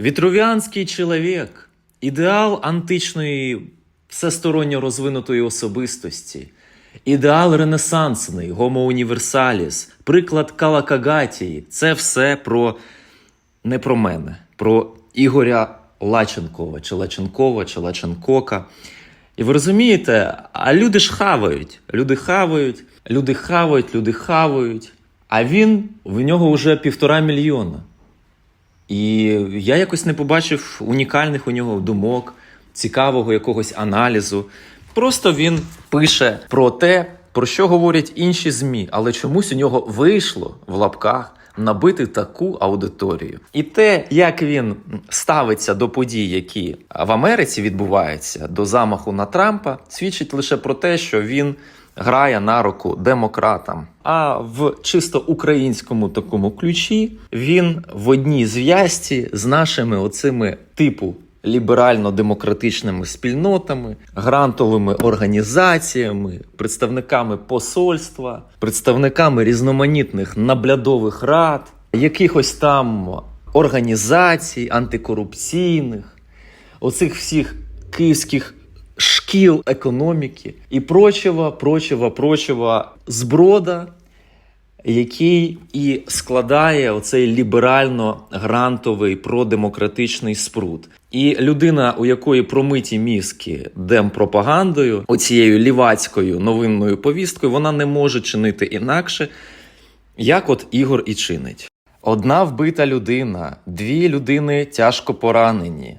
Вітрувіанський чоловік, ідеал античної всесторонньо розвинутої особистості, ідеал ренесансний, гомо універсаліс, приклад Калакагатії це все про не про мене, про Ігоря Лаченкова, чи Лаченкова, чи Лаченкока. І ви розумієте, а люди ж хавають. Люди хавають, люди хавають, люди хавають. А він в нього вже півтора мільйона. І я якось не побачив унікальних у нього думок, цікавого якогось аналізу. Просто він пише про те, про що говорять інші ЗМІ, але чомусь у нього вийшло в лапках набити таку аудиторію. І те, як він ставиться до подій, які в Америці відбуваються, до замаху на Трампа, свідчить лише про те, що він грає на руку демократам. А в чисто українському такому ключі він в одній зв'язці з нашими оцими типу ліберально-демократичними спільнотами, грантовими організаціями, представниками посольства, представниками різноманітних наблядових рад, якихось там організацій антикорупційних, оцих всіх київських шкіл економіки і прочого, прочого, прочого зброда, який і складає оцей ліберально-грантовий продемократичний спрут. І людина, у якої промиті мізки демпропагандою, оцією лівацькою новинною повісткою, вона не може чинити інакше, як от Ігор і чинить. Одна вбита людина, дві людини тяжко поранені.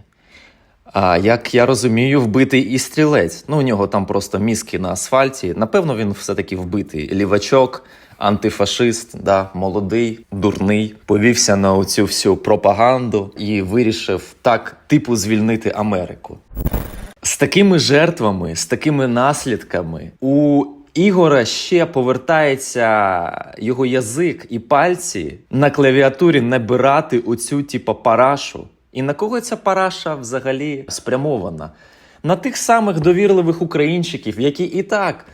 А як я розумію, вбитий і стрілець. Ну, у нього там просто мізки на асфальті. Напевно, він все-таки вбитий. Лівачок, антифашист, да, молодий, дурний, повівся на оцю всю пропаганду і вирішив так, типу, звільнити Америку. З такими жертвами, з такими наслідками у Ігора ще повертається його язик і пальці на клавіатурі набирати оцю типу, парашу. І на кого ця параша взагалі спрямована? На тих самих довірливих українчиків, які і так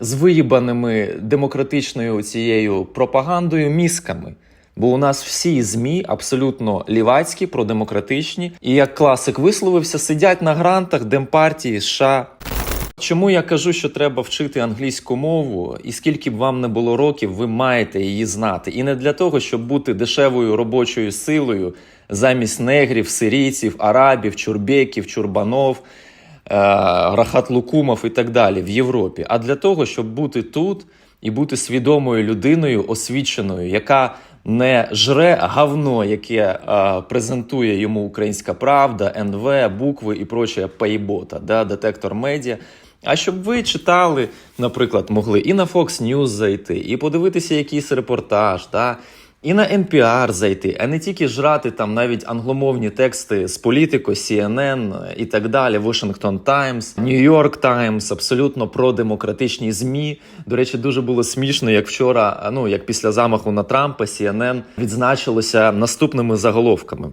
з виїбаними демократичною цією пропагандою мізками. Бо у нас всі ЗМІ абсолютно лівацькі, продемократичні, і як класик висловився, сидять на грантах Демпартії США. Чому я кажу, що треба вчити англійську мову, і скільки б вам не було років, ви маєте її знати. І не для того, щоб бути дешевою робочою силою замість негрів, сирійців, арабів, чурбеків, чурбанов, е- рахат-лукумов і так далі в Європі, а для того, щоб бути тут і бути свідомою людиною, освіченою, яка не жре гавно, яке е, презентує йому Українська Правда, НВ, букви і проче паїбота, да, детектор медіа. А щоб ви читали, наприклад, могли і на Fox News зайти, і подивитися якийсь репортаж, да, і на NPR зайти, а не тільки жрати там навіть англомовні тексти з Політико, CNN і так далі, Washington Times, New York Times, абсолютно продемократичні ЗМІ. До речі, дуже було смішно, як вчора, ну як після замаху на Трампа, CNN відзначилося наступними заголовками.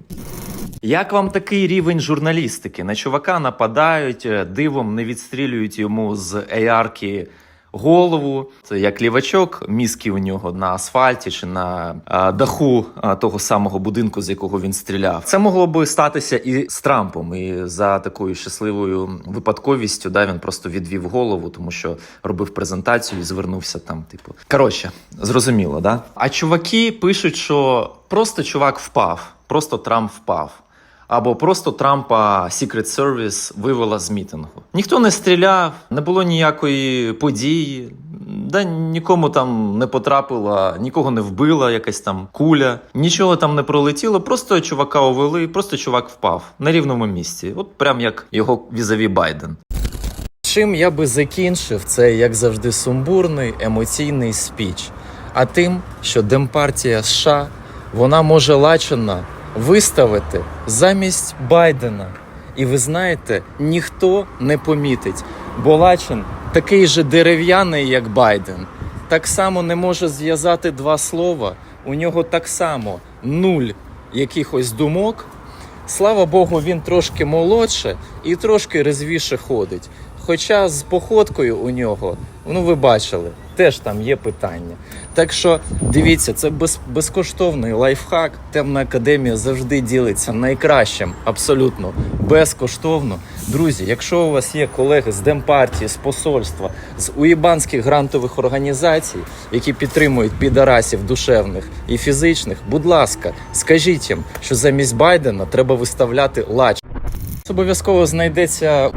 Як вам такий рівень журналістики? На чувака нападають, е, дивом не відстрілюють йому з AR-ки голову. Це як лівачок, мізки у нього на асфальті чи на а, даху а, того самого будинку, з якого він стріляв. Це могло би статися і з Трампом. І за такою щасливою випадковістю, да, він просто відвів голову, тому що робив презентацію і звернувся там. Типу, коротше, зрозуміло, да? А чуваки пишуть, що просто чувак впав, просто Трамп впав. Або просто Трампа Secret Service вивела з мітингу. Ніхто не стріляв, не було ніякої події, да нікому там не потрапила, нікого не вбила якась там куля, нічого там не пролетіло. Просто чувака увели, просто чувак впав на рівному місці. От прям як його візаві Байден. Чим я би закінчив це, як завжди, сумбурний емоційний спіч. А тим, що Демпартія США вона може лачена виставити замість Байдена. І ви знаєте, ніхто не помітить, бо Лачин такий же дерев'яний, як Байден. Так само не може зв'язати два слова. У нього так само нуль якихось думок. Слава Богу, він трошки молодше і трошки резвіше ходить. Хоча з походкою у нього Ну, ви бачили, теж там є питання. Так що дивіться, це без, безкоштовний лайфхак. Темна академія завжди ділиться найкращим, абсолютно безкоштовно. Друзі, якщо у вас є колеги з Демпартії, з посольства, з уєбанських грантових організацій, які підтримують підарасів душевних і фізичних, будь ласка, скажіть їм, що замість Байдена треба виставляти лач. Обов'язково знайдеться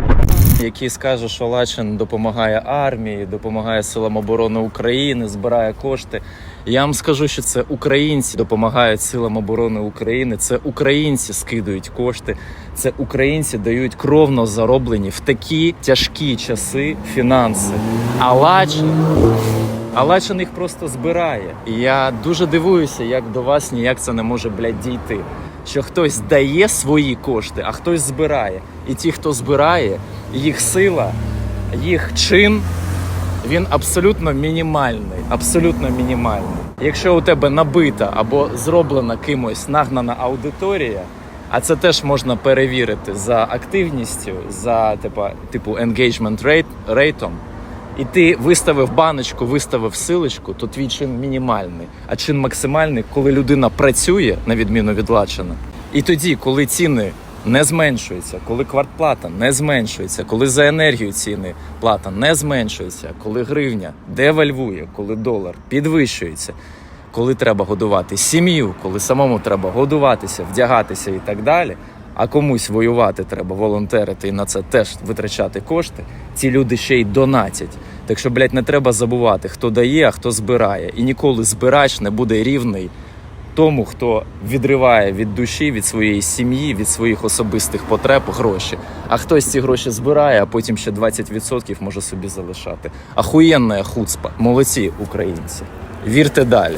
який скаже, що Лачин допомагає армії, допомагає силам оборони України, збирає кошти. Я вам скажу, що це українці допомагають силам оборони України. Це українці скидують кошти. Це українці дають кровно зароблені в такі тяжкі часи фінанси. А Лачин а Лачин їх просто збирає. І я дуже дивуюся, як до вас ніяк це не може блядь, дійти. Що хтось дає свої кошти, а хтось збирає. І ті, хто збирає, їх сила, їх чин, він абсолютно мінімальний. Абсолютно мінімальний. Якщо у тебе набита або зроблена кимось нагнана аудиторія, а це теж можна перевірити за активністю, за типа, типу engagement rate, рейтом, і ти виставив баночку, виставив силочку, то твій чин мінімальний. А чин максимальний, коли людина працює, на відміну від Лачина. І тоді, коли ціни не зменшуються, коли квартплата не зменшується, коли за енергію ціни плата не зменшується, коли гривня девальвує, коли долар підвищується, коли треба годувати сім'ю, коли самому треба годуватися, вдягатися і так далі. А комусь воювати треба, волонтерити і на це теж витрачати кошти. Ці люди ще й донатять. Так що, блядь, не треба забувати, хто дає, а хто збирає. І ніколи збирач не буде рівний тому, хто відриває від душі, від своєї сім'ї, від своїх особистих потреб гроші. А хтось ці гроші збирає, а потім ще 20% може собі залишати. Ахуєнна хуцпа. Молодці українці. Вірте далі.